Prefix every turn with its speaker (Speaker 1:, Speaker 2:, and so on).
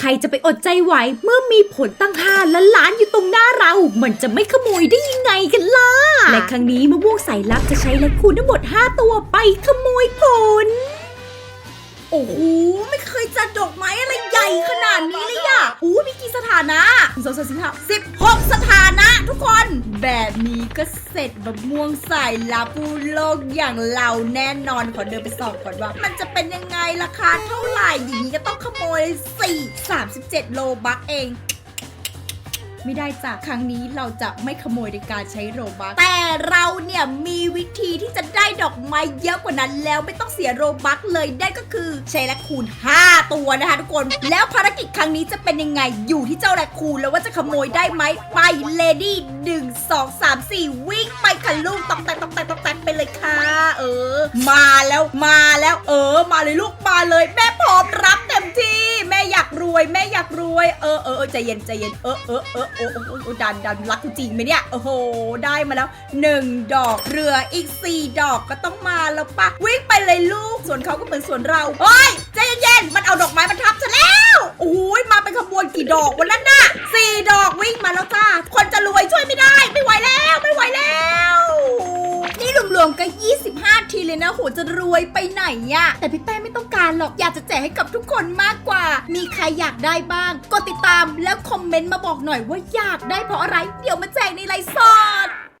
Speaker 1: ใครจะไปอดใจไหวเมื่อมีผลตั้งห้าล้านล้านอยู่ตรงหน้าเรา มันจะไม่ขโมยได้ยังไงกันล่ะ และครั้งนี้มะม่วงสายลับจะใช้และคูณทั้งหมด 5 ตัวไปขโมยผล
Speaker 2: โอ้โห ไม่เคยจัดดอกไม้อะไรใหญ่ขนาดนี้เลย นะสองสามสี่ห้าสิบหกสถานะทุกคน แบบนี้ก็เสร็จแบบม่วงสายลาปูโลกอย่างเราแน่นอนขอเดินไปสอบก่อนว่า มันจะเป็นยังไงราคาเท่าไหร่อย่างนี้ก็ต้องขโมยสี่สามสิบเจ็ดโลบักเอง ไม่ได้จ้ะครั้งนี้เราจะไม่ขโมยในการใช้โรบัคแต่เราเนี่ยมีวิธีที่จะได้ดอกไม้เยอะกว่านั้น แล้วไม่ต้องเสียโรบัคเลยได้ก็คือใช้แลคคูณ5ตัวนะคะทุกคน แล้วภารกิจครั้งนี้จะเป็นยังไงอยู่ที่เจ้าแลคคูณแล้วว่าจะขโมยได้ไหมไปเลดี้หนึ่งสองสามสี่วิ่งไปค่ะลูกตอกแตกตอกแตกตอกแตกไปเลยค่ะ เออ มาแล้วมาแล้วเออ มาเลยลูกมาเลย อยากรวยเออเออเออใจเย็นใจเย็น เออเออเออโอ้โอ้โอ้ดันดันรักจริงไหมเนี่ย โอ้โห ได้มาแล้วหนึ่งดอกเรืออีกสี่ดอกก็ต้องมาแล้วปะวิ่งไปเลยลูก ส่วนเขาก็เหมือนส่วนเราเฮ้ยใจเย็นๆมันเอาดอกไม้มาทับฉันแล้วโอ้ยมาเป็นขบวนกี่ดอกวันนั้นน่ะสี่ดอกวิ่งมาแล้วจ้าคนจะรวยช่วยไม่ได้ ไม่ไหวแล้วไม่ไหวแล้ว นี่รวมๆก็25 ทีเลยนะโหจะรวยไปไหนอะแต่พี่แป้งไม่ต้องการหรอกอยากจะแจกให้กับทุกคนมากกว่า มีใครอยากได้บ้าง กดติดตามแล้วคอมเมนต์มาบอกหน่อยว่าอยากได้เพราะอะไร เดี๋ยวมาแจกในไลฟ์สด